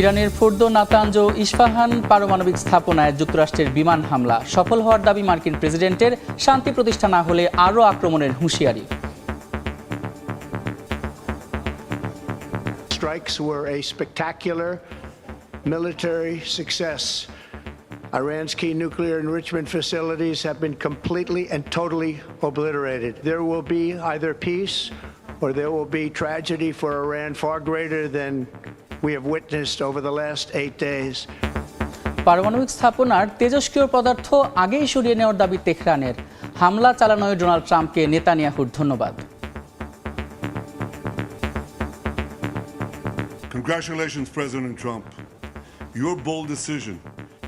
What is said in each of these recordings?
ইরানের Fordow Natanz ও ইস্পাহান পারমাণবিক স্থাপনায় যুক্তরাষ্ট্রের বিমান হামলা সফল হওয়ার দাবি মার্কিন প্রেসিডেন্টের শান্তি প্রতিষ্ঠা না হলে আরও আক্রমণের হুঁশিয়ারি strikes were a spectacular military success. Iran's key nuclear enrichment facilities have been completely and totally obliterated. There will be either peace or there will be tragedy for Iran far greater than we have witnessed over the last eight days. পারমাণবিক স্থাপনার তেজস্ক্রিয় পদার্থ আগেই সরিয়ে নেওয়ার দাবি তেহরানের হামলা চালানোয় Donald ট্রাম্পকে নেতানিয়াহুর ধন্যবাদ Congratulations, President Trump. Your bold decision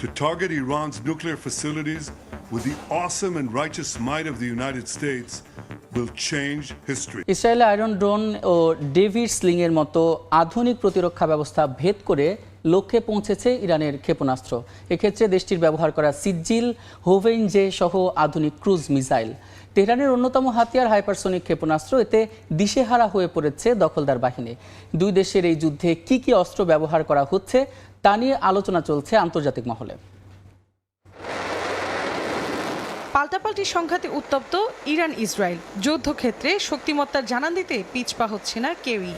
to target Iran's nuclear facilities with the awesome and righteous might of the United States will change history. ইসরায়েলে আয়রন ড্রোন ও ডেভিড স্লিংয়ের মতো আধুনিক প্রতিরক্ষা ব্যবস্থা ভেদ করে লক্ষ্যে পৌঁছেছে ইরানের ক্ষেপণাস্ত্র। এক্ষেত্রে দেশটির ব্যবহার করা সিজ্জিল হোভেইন জে সহ আধুনিক ক্রুজ মিসাইল। তেহরানের অন্যতম হাতিয়ার হাইপারসোনিক ক্ষেপণাস্ত্র, এতে দিশেহারা হয়ে পড়েছে দখলদার বাহিনী। দুই দেশের এই যুদ্ধে কি কি অস্ত্র ব্যবহার করা হচ্ছে, তা নিয়ে আলোচনা চলছে আন্তর্জাতিক মহলে। পাল্টাপাল্টি সংঘাতে উত্তপ্ত ইরান ইসরায়েল যুদ্ধক্ষেত্রে শক্তিমত্তার জানান দিতে পিছপা হচ্ছে না কেউই।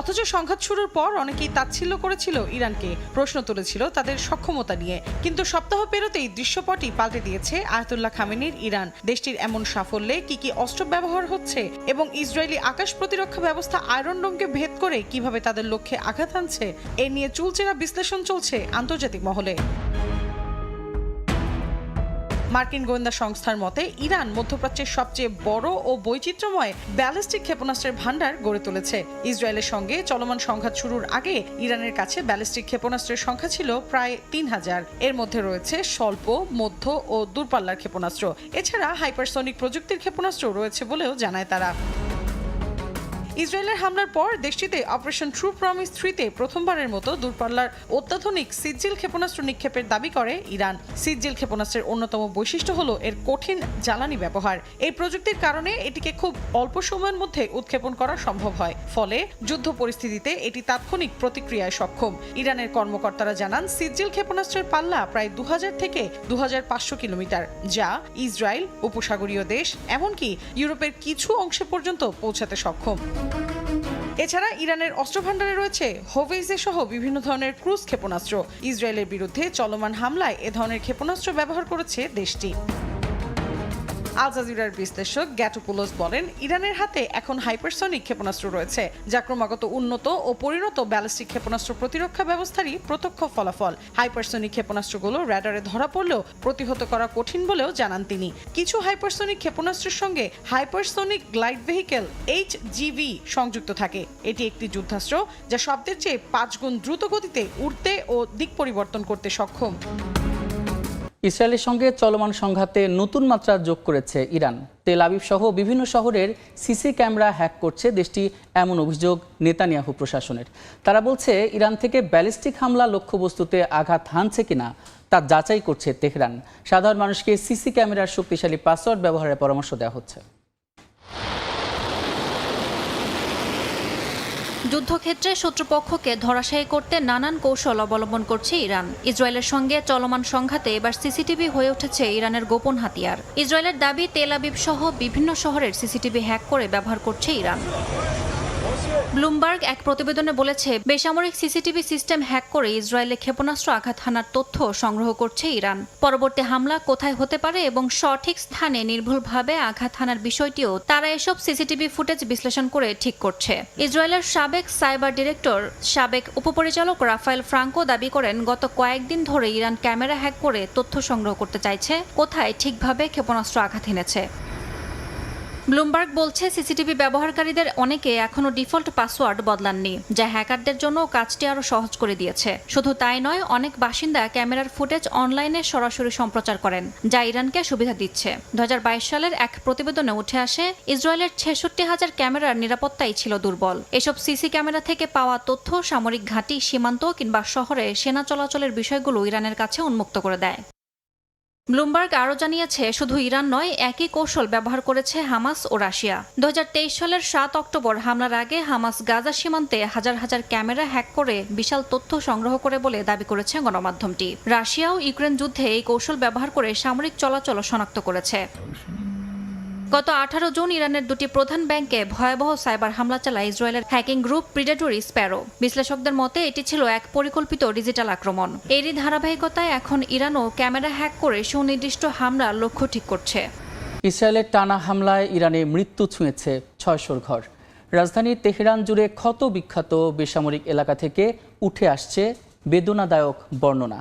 অথচ সংঘাত শুরুর পর অনেকেই তাচ্ছিল্য করেছিল ইরানকে। প্রশ্ন তুলেছিল তাদের সক্ষমতা নিয়ে। কিন্তু সপ্তাহ পেরোতেই দৃশ্যপটই পাল্টে দিয়েছে আয়াতুল্লাহ খামেনির ইরান। দেশটির এমন সাফল্যে কি কি অস্ত্র ব্যবহার হচ্ছে এবং ইসরায়েলি আকাশ প্রতিরক্ষা ব্যবস্থা আয়রন ডোমকে ভেদ করে কীভাবে তাদের লক্ষ্যে আঘাত আনছে, এ নিয়ে চুলচেরা বিশ্লেষণ চলছে আন্তর্জাতিক মহলে। মার্কিন গোয়েন্দা সংস্থার মতে, ইরান মধ্যপ্রাচ্যের সবচেয়ে বড় ও বৈচিত্র্যময় ব্যালিস্টিক ক্ষেপণাস্ত্রের ভান্ডার গড়ে তুলেছে। ইসরায়েলের সঙ্গে চলমান সংঘাত শুরুর আগে ইরানের কাছে ব্যালিস্টিক ক্ষেপণাস্ত্রের সংখ্যা ছিল প্রায় তিন হাজার। এর মধ্যে রয়েছে স্বল্প, মধ্য ও দূরপাল্লার ক্ষেপণাস্ত্র। এছাড়া হাইপারসনিক প্রযুক্তির ক্ষেপণাস্ত্র রয়েছে বলেও জানায় তারা। ইসরায়েলের হামলার পর দেশটিতে অপারেশন ট্রু প্রমিস থ্রিতে প্রথমবারের মতো দূরপাল্লার অত্যাধুনিক সিজিল ক্ষেপণাস্ত্র নিক্ষেপের দাবি করে ইরান। সিজিল ক্ষেপণাস্ত্রের অন্যতম বৈশিষ্ট্য হল এর কঠিন জ্বালানি ব্যবহার। এই প্রযুক্তির কারণে এটিকে খুব অল্প সময়ের মধ্যে উৎক্ষেপণ করা সম্ভব হয়। ফলে যুদ্ধ পরিস্থিতিতে এটি তাৎক্ষণিক প্রতিক্রিয়ায় সক্ষম। ইরানের কর্মকর্তারা জানান সিজিল ক্ষেপণাস্ত্রের পাল্লা প্রায় দু হাজার থেকে দু হাজার পাঁচশো কিলোমিটার, যা ইসরায়েল উপসাগরীয় দেশ, এমনকি ইউরোপের কিছু অংশে পর্যন্ত পৌঁছাতে সক্ষম। এছাড়া ইরানের অস্ত্রভাণ্ডারে রয়েছে হোভেইজে সহ বিভিন্ন ধরনের ক্রুজ ক্ষেপণাস্ত্র। ইসরায়েলের বিরুদ্ধে চলমান হামলায় এ ধরনের ক্ষেপণাস্ত্র ব্যবহার করেছে দেশটি। আল জাজিরার বিশ্লেষক গ্যাটোপুলোস বলেন, ইরানের হাতে এখন হাইপারসনিক ক্ষেপণাস্ত্র রয়েছে, যা ক্রমাগত উন্নত ও পরিণত ব্যালিস্টিক ক্ষেপণাস্ত্র প্রতিরক্ষা ব্যবস্থারই প্রত্যক্ষ ফলাফল। হাইপারসনিক ক্ষেপণাস্ত্রগুলো র্যাডারে ধরা পড়লেও প্রতিহত করা কঠিন বলেও জানান তিনি। কিছু হাইপারসনিক ক্ষেপণাস্ত্রের সঙ্গে hypersonic glide vehicle H GV সংযুক্ত থাকে। এটি একটি যুদ্ধাস্ত্র যা শব্দের চেয়ে পাঁচ গুণ দ্রুত গতিতে উড়তে ও দিক পরিবর্তন করতে সক্ষম। ইসরায়েলের সঙ্গে চলমান সংঘাতে নতুন মাত্রা যোগ করেছে ইরান। তেল আবিব সহ বিভিন্ন শহরের সিসি ক্যামেরা হ্যাক করছে দেশটি, এমন অভিযোগ নেতানিয়াহু প্রশাসনের। তারা বলছে, ইরান থেকে ব্যালিস্টিক হামলা লক্ষ্যবস্তুতে আঘাত হানছে কিনা তা যাচাই করছে তেহরান। সাধারণ মানুষকে সিসি ক্যামেরার শক্তিশালী পাসওয়ার্ড ব্যবহারের পরামর্শ দেওয়া হচ্ছে। যুদ্ধক্ষেত্রে শত্রুপক্ষকে ধরাশায়ী করতে নানান কৌশল অবলম্বন করছে ইরান। ইসরায়েলের সঙ্গে চলমান সংঘাতে এবার সিসিটিভি হয়ে উঠেছে ইরানের গোপন হাতিয়ার। ইসরায়েলের দাবি তেল আবিব সহ বিভিন্ন শহরের সিসিটিভি হ্যাক করে ব্যবহার করছে ইরান। ব্লুমবার্গ এক প্রতিবেদনে বলেছে, বেসামরিক সিসিটিভি সিস্টেম হ্যাক করে ইসরায়েলে ক্ষেপণাস্ত্র আঘাত হানার তথ্য সংগ্রহ করছে ইরান। পরবর্তী হামলা কোথায় হতে পারে এবং সঠিক স্থানে নির্ভুলভাবে আঘাত হানার বিষয়টিও তারা এসব সিসিটিভি ফুটেজ বিশ্লেষণ করে ঠিক করছে। ইসরায়েলের সাবেক সাইবার ডিরেক্টর, সাবেক উপপরিচালক রাফায়েল ফ্রাঙ্কো দাবি করেন, গত কয়েকদিন ধরে ইরান ক্যামেরা হ্যাক করে তথ্য সংগ্রহ করতে চাইছে, কোথায় ঠিকভাবে ক্ষেপণাস্ত্র আঘাত হেনেছে ব্লুমবার্গ বলছে, সিসিটিভি ব্যবহারকারীদের অনেকে এখনও ডিফল্ট পাসওয়ার্ড বদলাননি, যা হ্যাকারদের জন্য কাজটি আরও সহজ করে দিয়েছে। শুধু তাই নয়, অনেক বাসিন্দা ক্যামেরার ফুটেজ অনলাইনে সরাসরি সম্প্রচার করেন, যা ইরানকে সুবিধা দিচ্ছে। দু হাজার বাইশ সালের এক প্রতিবেদনে উঠে আসে, ইসরায়েলের ছেষট্টি হাজার ক্যামেরার নিরাপত্তাই ছিল দুর্বল। এসব সিসি ক্যামেরা থেকে পাওয়া তথ্য সামরিক ঘাঁটি, সীমান্ত কিংবা শহরে সেনা চলাচলের বিষয়গুলো ইরানের কাছে উন্মুক্ত করে দেয়। ব্লুমবার্গ আরও জানিয়েছে, শুধু ইরান নয়, একই কৌশল ব্যবহার করেছে হামাস ও রাশিয়া। দু হাজার তেইশ সালের সাত অক্টোবর হামলার আগে হামাস গাজা সীমান্তে হাজার হাজার ক্যামেরা হ্যাক করে বিশাল তথ্য সংগ্রহ করে বলে দাবি করেছে গণমাধ্যমটি। রাশিয়াও ইউক্রেন যুদ্ধে এই কৌশল ব্যবহার করে সামরিক চলাচল শনাক্ত করেছে। গত আঠারো জুন ইরানের দুটি প্রধান ব্যাংকে ভয়াবহ সাইবার হামলা চালায় ইসরায়েলের হ্যাকিং গ্রুপ প্রিডেটরি স্প্যারো। বিশ্লেষকদের মতে, এটি ছিল এক পরিকল্পিত ডিজিটাল আক্রমণ। এরই ধারাবাহিকতায় এখন ইরানও ক্যামেরা হ্যাক করে সুনির্দিষ্ট হামলার লক্ষ্য ঠিক করছে। ইসরায়েলের টানা হামলায় ইরানে মৃত্যু ছুঁয়েছে ছয়শোর ঘর। রাজধানীর তেহরান জুড়ে ক্ষত বিখ্যাত বেসামরিক এলাকা থেকে উঠে আসছে বেদনাদায়ক বর্ণনা।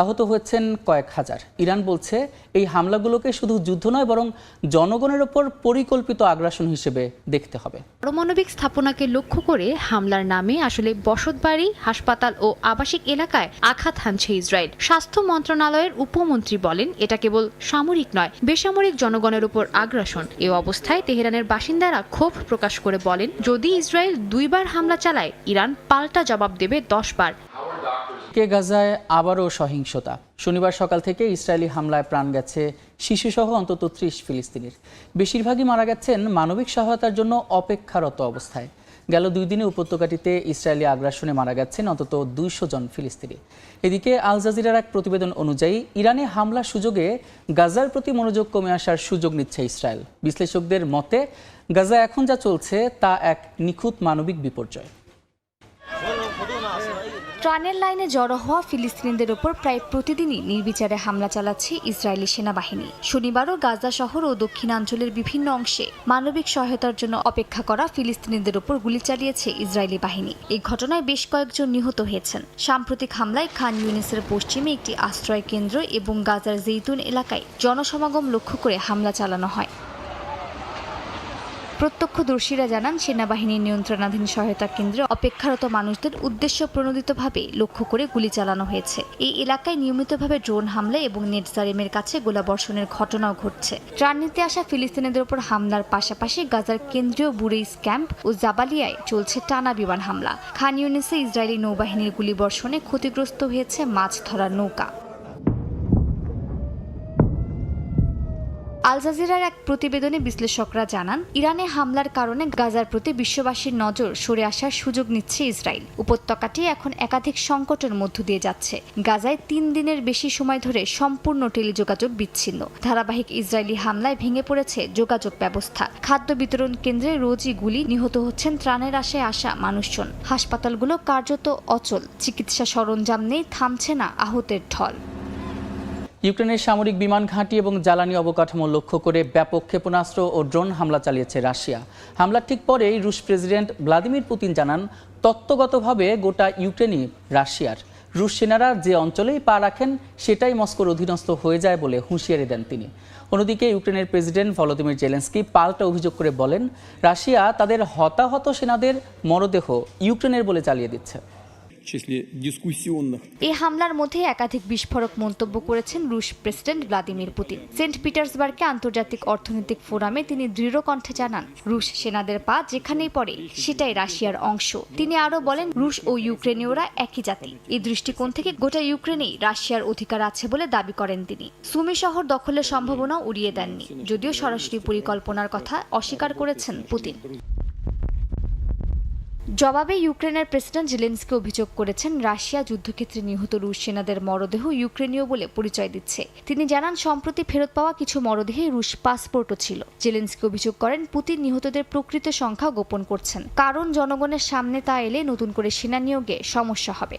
আহত হয়েছেন কয়েক হাজার। ইরান বলছে এই হামলাগুলোকে শুধু যুদ্ধ নয়, বরং জনগণের ওপর পরিকল্পিত আগ্রাসন হিসেবে দেখতে হবে। পারমাণবিক স্থাপনাকে লক্ষ্য করে হামলার নামে আসলে বসতবাড়ি, হাসপাতাল ও আবাসিক এলাকায় আঘাত হানছে ইসরায়েল। স্বাস্থ্য মন্ত্রণালয়ের উপমন্ত্রী বলেন, এটা কেবল সামরিক নয়, বেসামরিক জনগণের উপর আগ্রাসন। এ অবস্থায় তেহরানের বাসিন্দারা ক্ষোভ প্রকাশ করে বলেন, যদি ইসরায়েল দুইবার হামলা চালায়, ইরান পাল্টা জবাব দেবে দশ বার। কে গাজায় আবারও সহিংসতা। শনিবার সকাল থেকে ইসরায়েলি হামলায় প্রাণ গেছে শিশুসহ অন্তত ত্রিশ ফিলিস্তিনির। বেশিরভাগই মারা গেছেন মানবিক সহায়তার জন্য অপেক্ষারত অবস্থায়। গেল দুই দিনে উপত্যকাটিতে ইসরায়েলি আগ্রাসনে মারা গেছেন অন্তত দুইশো জন ফিলিস্তিনি। এদিকে আল জাজিরার এক প্রতিবেদন অনুযায়ী, ইরানে হামলার সুযোগে গাজার প্রতি মনোযোগ কমে আসার সুযোগ নিচ্ছে ইসরায়েল। বিশ্লেষকদের মতে, গাজা এখন যা চলছে তা এক নিখুঁত মানবিক বিপর্যয়। ত্রাণের লাইনে জড়ো হওয়া ফিলিস্তিনিদের ওপর প্রায় প্রতিদিনই নির্বিচারে হামলা চালাচ্ছে ইসরায়েলি সেনাবাহিনী। শনিবারও গাজা শহর ও দক্ষিণাঞ্চলের বিভিন্ন অংশে মানবিক সহায়তার জন্য অপেক্ষা করা ফিলিস্তিনিদের ওপর গুলি চালিয়েছে ইসরায়েলি বাহিনী। এই ঘটনায় বেশ কয়েকজন নিহত হয়েছেন। সাম্প্রতিক হামলায় খান ইউনিসের পশ্চিমে একটি আশ্রয় কেন্দ্র এবং গাজার জেইতুন এলাকায় জনসমাগম লক্ষ্য করে হামলা চালানো হয়। প্রত্যক্ষদর্শীরা জানান, সেনাবাহিনীর নিয়ন্ত্রণাধীন সহায়তা কেন্দ্রে অপেক্ষারত মানুষদের উদ্দেশ্য প্রণোদিতভাবে লক্ষ্য করে গুলি চালানো হয়েছে। এই এলাকায় নিয়মিতভাবে ড্রোন হামলা এবং নেটজারিমের কাছে গোলাবর্ষণের ঘটনাও ঘটছে। ত্রাণ নিতে আসা ফিলিস্তিনিদের উপর হামলার পাশাপাশি গাজার কেন্দ্রীয় বুরেইস ক্যাম্প ও জাবালিয়ায় চলছে টানা বিমান হামলা। খান ইউনিসে ইসরায়েলি নৌবাহিনীর গুলিবর্ষণে ক্ষতিগ্রস্ত হয়েছে মাছ ধরার নৌকা। আল জাজিরার এক প্রতিবেদনে বিশ্লেষকরা জানান, ইরানে হামলার কারণে গাজার প্রতি বিশ্ববাসীর নজর সরে আসার সুযোগ নিচ্ছে ইসরায়েল। উপত্যকাটি এখন একাধিক সংকটের মধ্য দিয়ে যাচ্ছে। গাজায় তিন দিনের বেশি সময় ধরে সম্পূর্ণ টেলিযোগাযোগ বিচ্ছিন্ন। ধারাবাহিক ইসরায়েলি হামলায় ভেঙে পড়েছে যোগাযোগ ব্যবস্থা। খাদ্য বিতরণ কেন্দ্রে রোজই গুলি নিহত হচ্ছেন ত্রাণের আশায় আসা মানুষজন। হাসপাতালগুলো কার্যত অচল। চিকিৎসা সরঞ্জাম নেই, থামছে না আহতের ঢল। ইউক্রেনের সামরিক বিমান ঘাঁটি এবং জ্বালানি অবকাঠামো লক্ষ্য করে ব্যাপক ক্ষেপণাস্ত্র ও ড্রোন হামলা চালিয়েছে রাশিয়া। হামলার ঠিক পরেই রুশ প্রেসিডেন্ট ভ্লাদিমির পুতিন জানান, তত্ত্বগতভাবে গোটা ইউক্রেনই রাশিয়ার। রুশ সেনারা যে অঞ্চলেই পা রাখেন, সেটাই মস্কোর অধীনস্থ হয়ে যায় বলে হুঁশিয়ারি দেন তিনি। অন্যদিকে ইউক্রেনের প্রেসিডেন্ট ভলোদিমির জেলেন্সকি পাল্টা অভিযোগ করে বলেন, রাশিয়া তাদের হতাহত সেনাদের মরদেহ ইউক্রেনের বলে চালিয়ে দিচ্ছে। এ হামলার মধ্যে একাধিক বিস্ফোরক মন্তব্য করেছেন রুশ প্রেসিডেন্ট ভ্লাদিমির পুতিন। সেন্ট পিটার্সবার্গে আন্তর্জাতিক অর্থনৈতিক ফোরামে তিনি দৃঢ় কণ্ঠে জানান, রুশ সেনাদের পা যেখানেই পড়ে, সেটাই রাশিয়ার অংশ। তিনি আরও বলেন, রুশ ও ইউক্রেনীয়রা একই জাতি। এই দৃষ্টিকোণ থেকে গোটা ইউক্রেনেই রাশিয়ার অধিকার আছে বলে দাবি করেন তিনি। সুমি শহর দখলের সম্ভাবনা উড়িয়ে দেননি। যদিও সরাসরি পরিকল্পনার কথা অস্বীকার করেছেন পুতিন। জবাবে ইউক্রেনের প্রেসিডেন্ট জেলেন্সকি অভিযোগ করেছেন, রাশিয়া যুদ্ধক্ষেত্রে নিহত রুশ সেনাদের মরদেহ ইউক্রেনীয় বলে পরিচয় দিচ্ছে। তিনি জানান, সম্প্রতি ফেরত পাওয়া কিছু মরদেহে রুশ পাসপোর্টও ছিল। জেলেন্সকি অভিযোগ করেন, পুতিন নিহতদের প্রকৃত সংখ্যা গোপন করছেন। কারণ জনগণের সামনে তা এলে নতুন করে সেনা নিয়োগে সমস্যা হবে।